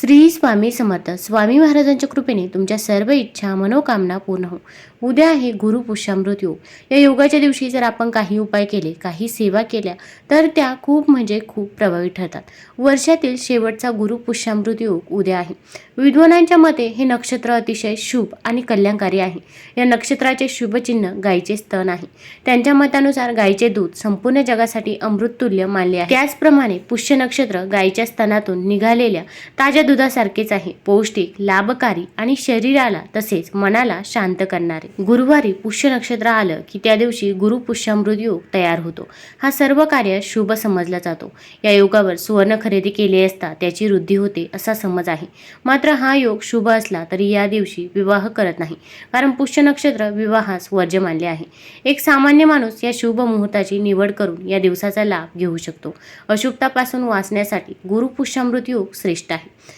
श्री स्वामी समर्थ. स्वामी महाराजांच्या कृपेने तुमच्या सर्व इच्छा मनोकामना पूर्ण हो. उद्या आहे गुरु पुष्यामृत योग या योगाच्या दिवशी जर आपण काही उपाय केले काही सेवा केल्या तर त्या खूप म्हणजे खूप प्रभावी ठरतात. वर्षातील शेवटचा गुरु पुष्यामृत योग उद्या आहे. विद्वानांच्या मते हे नक्षत्र अतिशय शुभ आणि कल्याणकारी आहे. या नक्षत्राचे शुभचिन्ह गायीचे स्तन आहे. त्यांच्या मतानुसार गायीचे दूध संपूर्ण जगासाठी अमृततुल्य मानले आहे. त्याचप्रमाणे पुष्य नक्षत्र गायीच्या स्तनातून निघालेल्या ताज्या दुधासारखेच आहे. पौष्टिक लाभकारी आणि शरीराला तसेच मनाला शांत करणारे. गुरुवारी पुष्य नक्षत्र आलं की त्या दिवशी गुरु पुष्यामृत योग तयार होतो. हा सर्व कार्य शुभ समजला जातो. या योगावर सुवर्ण खरेदी केले असता त्याची वृद्धी होते असा समज आहे. मात्र हा योग शुभ असला तरी या दिवशी विवाह करत नाही. कारण पुष्य नक्षत्र विवाहास वर्ज्य मानले आहे. एक सामान्य माणूस या शुभ मुहूर्ताची निवड करून या दिवसाचा लाभ घेऊ शकतो. अशुभतापासून वाचण्यासाठी गुरु पुष्यामृत योग श्रेष्ठ आहे.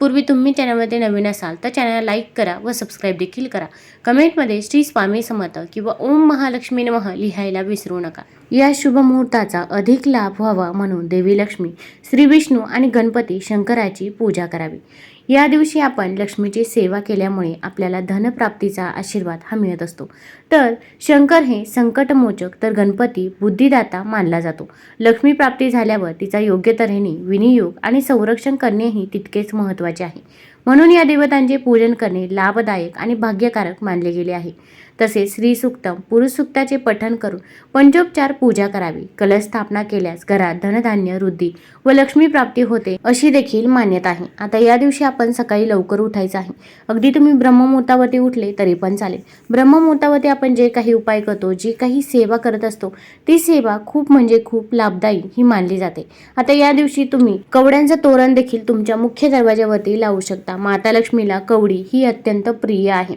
तत्पूर्वी तुम्ही चॅनलमध्ये नवीन असाल तर चॅनलला लाईक करा व सबस्क्राईब देखील करा. कमेंटमध्ये श्री स्वामी समर्थ किंवा ओम महालक्ष्मी नमः लिहायला विसरू नका. या शुभ मुहूर्ताचा अधिक लाभ व्हावा म्हणून देवी लक्ष्मी श्री विष्णू आणि गणपती शंकराची पूजा करावी. या दिवशी आपण लक्ष्मीची सेवा केल्यामुळे आपल्याला धनप्राप्तीचा आशीर्वाद हा मिळत असतो. तर शंकर हे संकटमोचक तर गणपती बुद्धिदाता मानला जातो. लक्ष्मी प्राप्ती झाल्यावर तिचा योग्य तऱ्हेने विनियोग आणि संरक्षण करणेही तितकेच महत्त्वाचे आहे. म्हणून या देवतांचे पूजन करणे लाभदायक आणि भाग्यकारक मानले गेले आहे. तसेच श्री सुक्तम पुरुष सुक्ताचे पठण करून पंचोपचार पूजा करावी. कलश स्थापना केल्यास घरात धनधान्य वृद्धी व लक्ष्मी प्राप्ती होते अशी देखील मान्यता आहे. आता या दिवशी आपण सकाळी लवकर उठायचं आहे. अगदी तुम्ही ब्रह्ममुहूर्तावरती उठले तरी पण चालेल. ब्रह्ममुहूर्तावरती आपण जे काही उपाय करतो जी काही सेवा करत असतो ती सेवा खूप म्हणजे खूप लाभदायी ही मानली जाते. आता या दिवशी तुम्ही कवड्यांचं तोरण देखील तुमच्या मुख्य दरवाज्यावरती लावू शकता. माता लक्ष्मीला कवडी ही अत्यंत प्रिय आहे.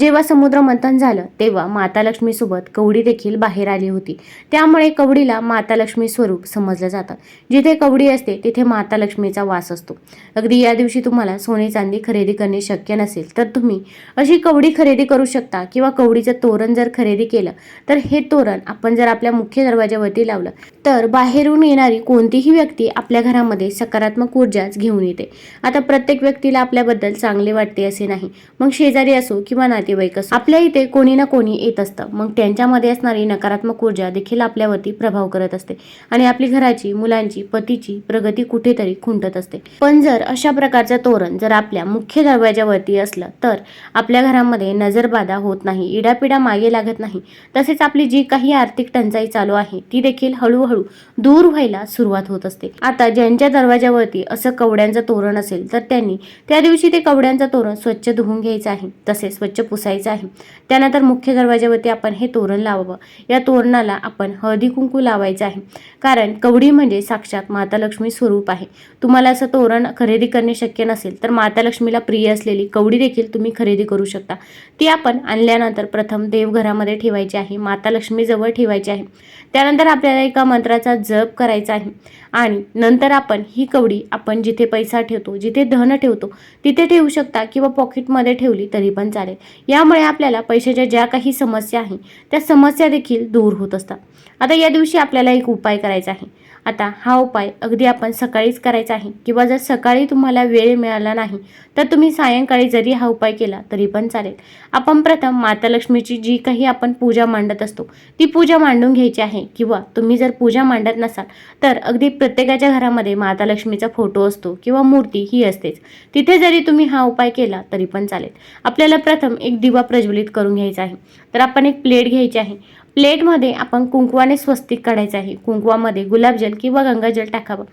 जेव्हा समुद्र मंथन झालं तेव्हा माता लक्ष्मीसोबत कवडी देखील बाहेर आली होती. त्यामुळे कवडीला माता लक्ष्मी स्वरूप समजलं जातं. जिथे कवडी असते तिथे माता लक्ष्मीचा वास असतो. अगदी या दिवशी तुम्हाला सोने चांदी खरेदी करणे शक्य नसेल तर तुम्ही अशी कवडी खरेदी करू शकता किंवा कवडीचं तोरण जर खरेदी केलं तर हे तोरण आपण जर आपल्या मुख्य दरवाज्यावरती लावलं तर बाहेरून येणारी कोणतीही व्यक्ती आपल्या घरामध्ये सकारात्मक ऊर्जाच घेऊन येते. आता प्रत्येक व्यक्तीला आपल्याबद्दल चांगले वाटते असे नाही. मग शेजारी असो किंवा नातेवाईक असो आपल्या इथे कोणी ना कोणी येत असतं. मग त्यांच्यामध्ये असणारी नकारात्मक ऊर्जा देखील आपल्यावरती प्रभाव करत असते. आणि आपली घराची मुलांची पतीची प्रगती कुठेतरी खुंटत असते. पण जर अशा प्रकारचं तोरण जर आपल्या मुख्य दरवाजावरती असलं तर आपल्या घरामध्ये नजरबाधा होत नाही इडापिडा मागे लागत नाही. तसेच आपली जी काही आर्थिक टंचाई चालू आहे ती देखील हळूहळू दूर व्हायला सुरुवात होत असते. आता ज्यांच्या दरवाजावरती असं कवड्यांचं तोरण असेल तर त्यांनी त्या दिवशी ते कवड्यांचं तोरण स्वच्छ धुवून घ्यायचं आहे. तसेच स्वच्छ पुसायचं आहे. त्यानंतर मुख्य दरवाज्यावरती आपण हे तोरण लावावं. या तोरणाला आपण हळदी कुंकू लावायचं आहे. कारण कवडी म्हणजे साक्षात माता लक्ष्मी स्वरूप आहे. तुम्हाला असं तोरण खरेदी करणे शक्य नसेल तर माता लक्ष्मीला प्रिय असलेली कवडी देखील तुम्ही खरेदी करू शकता. ती आपण आणल्यानंतर प्रथम देवघरामध्ये ठेवायची आहे माता लक्ष्मीजवळ ठेवायची आहे. त्यानंतर आपल्याला एका मंत्राचा जप करायचा आहे. आणि नंतर आपण ही कवडी आपण जिथे पैसा ठेवतो जिथे धन ठेवतो तिथे ठेवू शकता किंवा पॉकेटमध्ये ठेवली तरी पण चालेल. यामुळे आपल्याला पैशाची पैशाच्या ज्या काही समस्या आहे त्या समस्या देखील दूर होत असतात. आता या दिवशी आपल्याला एक उपाय करायचा आहे. आता हा उपाय अगदी आपण सकाळीच करायचा आहे. किंवा जर सकाळी तुम्हाला वेळ मिळाला नाही तर तुम्ही सायंकाळी जरी हा उपाय केला तरी पण चालेल. आपण प्रथम माता लक्ष्मीची जी काही आपण पूजा मांडत असतो ती पूजा मांडून घ्यायची आहे. किंवा तुम्ही जर पूजा मांडत नसाल तर अगदी प्रत्येकाच्या घरामध्ये माता लक्ष्मीचा फोटो असतो किंवा मूर्ती ही असतेच. तिथे जरी तुम्ही हा उपाय केला तरी पण चालेल. आपल्याला प्रथम एक दिवा प्रज्वलित करून घ्यायचा आहे. तर आपण एक प्लेट घ्यायची आहे. प्लेटमध्ये आपण कुंकवाने स्वस्तिक काढायचं आहे. कुंकवामध्ये गुलाबजल किंवा गंगाजल टाकावं.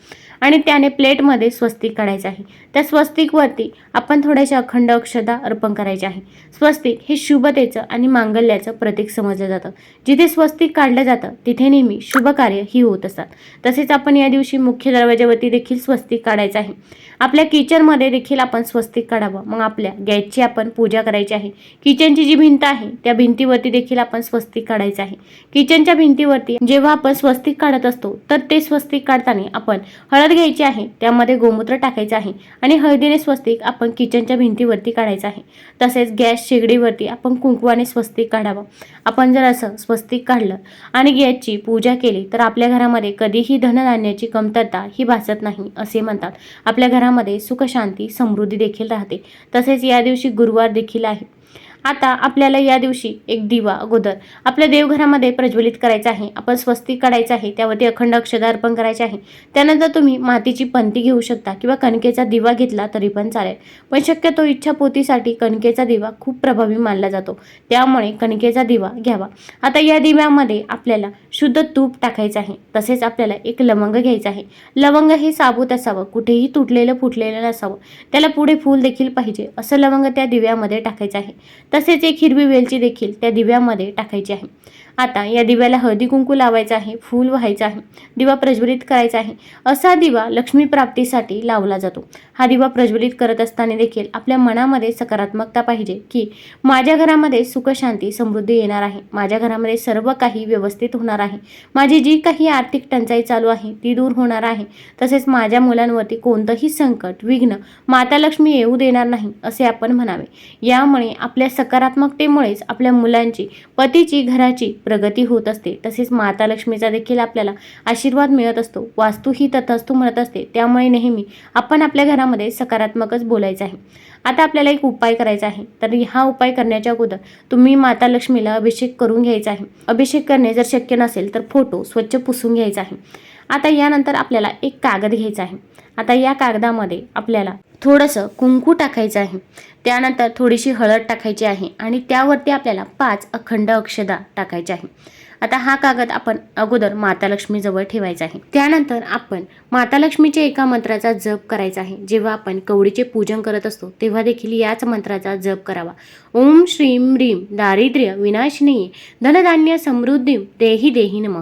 आणि त्याने प्लेटमध्ये स्वस्तिक काढायचं आहे. त्या स्वस्तिकवरती आपण थोड्याशा अखंड अक्षदा अर्पण करायचे आहे. स्वस्तिक हे शुभतेचं आणि मांगल्याचं प्रतीक समजलं जातं. जिथे स्वस्तिक काढलं जातं तिथे नेहमी शुभ कार्य ही होत असतात. तसेच आपण या दिवशी मुख्य दरवाजावरती देखील स्वस्तिक काढायचं आहे. आपल्या किचनमध्ये देखील आपण स्वस्तिक काढावं. मग आपल्या गॅसची आपण पूजा करायची आहे. किचनची जी भिंत आहे त्या भिंतीवरती देखील आपण स्वस्तिक काढायचं आहे. किचनच्या भिंतीवरती जेव्हा आपण स्वस्तिक काढत असतो तर ते स्वस्तिक काढताना आपण हळद घ्यायची आहे त्यामध्ये गोमूत्र टाकायचं आहे आणि हळदीने स्वस्तिक आपण किचनच्या भिंतीवरती काढायचं आहे. तसेच गॅस शेगडीवरती आपण कुंकवाने स्वस्तिक काढावं. आपण जर असं स्वस्तिक काढलं आणि गॅसची पूजा केली तर आपल्या घरामध्ये कधीही धनधान्याची कमतरता ही भासत नाही असे म्हणतात. आपल्या घरामध्ये सुखशांती समृद्धी देखील राहते. तसेच या दिवशी गुरुवार देखील आहे. आता आपल्याला या दिवशी एक दिवा अगोदर आपल्या देवघरामध्ये प्रज्वलित करायचा आहे. आपण स्वस्तिक काढायचं आहे त्यावरती अखंड अक्षदा अर्पण करायचे आहे. त्यानंतर तुम्ही मातीची पंती घेऊ शकता किंवा कणकेचा दिवा घेतला तरी पण चालेल. पण शक्यतो इच्छापोतीसाठी कणकेचा दिवा खूप प्रभावी मानला जातो. त्यामुळे कणकेचा दिवा घ्यावा. आता या दिव्यामध्ये आपल्याला शुद्ध तूप टाकायचं आहे. तसेच आपल्याला एक लवंग घ्यायचं आहे. लवंग हे साबूत असावं. कुठेही तुटलेलं फुटलेलं नसावं. त्याला पुढे फूल देखील पाहिजे. असं लवंग त्या दिव्यामध्ये टाकायचं आहे. तसेच एक हिरवी वेलची देखील त्या दिव्यामध्ये टाकायची आहे. आता या दिव्याला हळदी कुंकू लावायचं आहे फूल व्हायचं आहे दिवा प्रज्वलित करायचा आहे. असा दिवा लक्ष्मी प्राप्तीसाठी लावला जातो. हा दिवा प्रज्वलित करत असताना देखील आपल्या मनामध्ये सकारात्मकता पाहिजे की माझ्या घरामध्ये सुखशांती समृद्धी येणार आहे. माझ्या घरामध्ये सर्व काही व्यवस्थित होणार आहे. माझी जी काही आर्थिक टंचाई चालू आहे ती दूर होणार आहे. तसेच माझ्या मुलांवरती कोणतंही संकट विघ्न माता लक्ष्मी येऊ देणार नाही असे आपण म्हणावे. यामुळे आपल्या सकारात्मकतेमुळेच आपल्या मुलांची पतीची घराची प्रगती होत असते तसेच माता लक्ष्मीचा देखील आपल्याला आशीर्वाद मिळत असतो. वास्तू ही तथास्तू म्हणत असते. त्यामुळे नेहमी आपण आपल्या घरामध्ये सकारात्मकच बोलायचं आहे. आता आपल्याला एक उपाय करायचा आहे. तर हा उपाय करण्याच्या अगोदर तुम्ही माता लक्ष्मीला अभिषेक करून घ्यायचा आहे. अभिषेक करणे जर शक्य नसेल तर फोटो स्वच्छ पुसून घ्यायचा आहे. आता यानंतर आपल्याला एक कागद घ्यायचा आहे. आता या कागदामध्ये आपल्याला थोडंसं कुंकू टाकायचं आहे. त्यानंतर थोडीशी हळद टाकायची आहे आणि त्यावरती आपल्याला पाच अखंड अक्षदा टाकायच्या आहे. आता हा कागद आपण अगोदर माता लक्ष्मीजवळ ठेवायचा आहे. त्यानंतर आपण माता लक्ष्मीच्या एका मंत्राचा जप करायचा आहे. जेव्हा आपण कवडीचे पूजन करत असतो तेव्हा देखील याच मंत्राचा जप करावा. ओम श्रीम ह्रीम दारिद्र्य विनाशिनी धनधान्य समृद्धी देही देही नमः.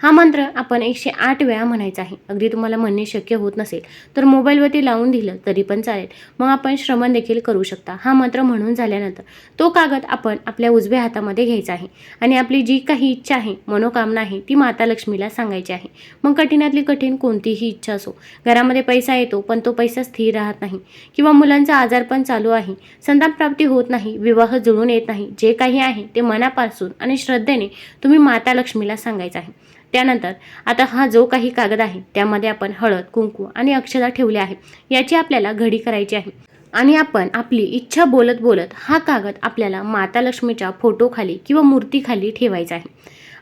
हा मंत्र आपण एकशे आठ वेळा म्हणायचा आहे. अगदी तुम्हाला म्हणणे शक्य होत नसेल तर मोबाईलवरती लावून दिलं तरी पण चालेल. मग आपण श्रमण देखील करू शकता. हा मंत्र म्हणून झाल्यानंतर तो कागद आपण आपल्या उजव्या हातामध्ये घ्यायचा आहे आणि आपली जी काही इच्छा आहे मनोकामना आहे ती माता लक्ष्मीला सांगायची आहे. मग कठीणातली कठीण कोणतीही इच्छा असो घरामध्ये पैसा येतो पण तो पैसा स्थिर राहत नाही किंवा मुलांचा आजार पण चालू आहे संताप प्राप्ती होत नाही विवाह जुळून येत नाही जे काही आहे ते मनापासून आणि श्रद्धेने तुम्ही माता लक्ष्मीला सांगायचं आहे. त्यानंतर आता हा जो काही कागद आहे त्यामध्ये आपण हळद कुंकू आणि अक्षता ठेवले आहे याची आपल्याला घडी करायची आहे. आणि आपण आपली इच्छा बोलत बोलत हा कागद आपल्याला माता लक्ष्मीच्या फोटोखाली किंवा मूर्तीखाली ठेवायचा आहे.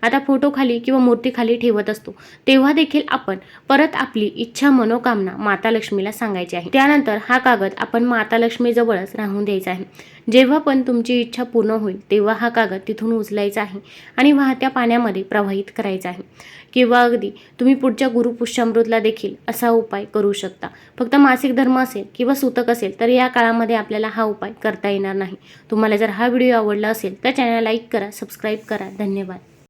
आता फोटोखाली किंवा मूर्तीखाली ठेवत असतो. तेव्हा देखील आपण परत आपली इच्छा मनोकामना माता लक्ष्मीला सांगायची आहे. त्यानंतर हा कागद आपण माता लक्ष्मीजवळच राहून द्यायचा आहे. जेव्हा पण तुमची इच्छा पूर्ण होईल तेव्हा हा कागद तिथून उचलायचा आहे आणि वाहत्या पाण्यामध्ये प्रवाहित करायचा आहे. किंवा अगदी तुम्ही पुढच्या गुरुपुष्यामृतला देखील असा उपाय करू शकता. फक्त मासिक धर्म असेल किंवा सूतक असेल तर या काळामध्ये आपल्याला हा उपाय करता येणार नाही. तुम्हाला जर हा व्हिडिओ आवडला असेल तर चॅनल लाईक करा सबस्क्राईब करा. धन्यवाद.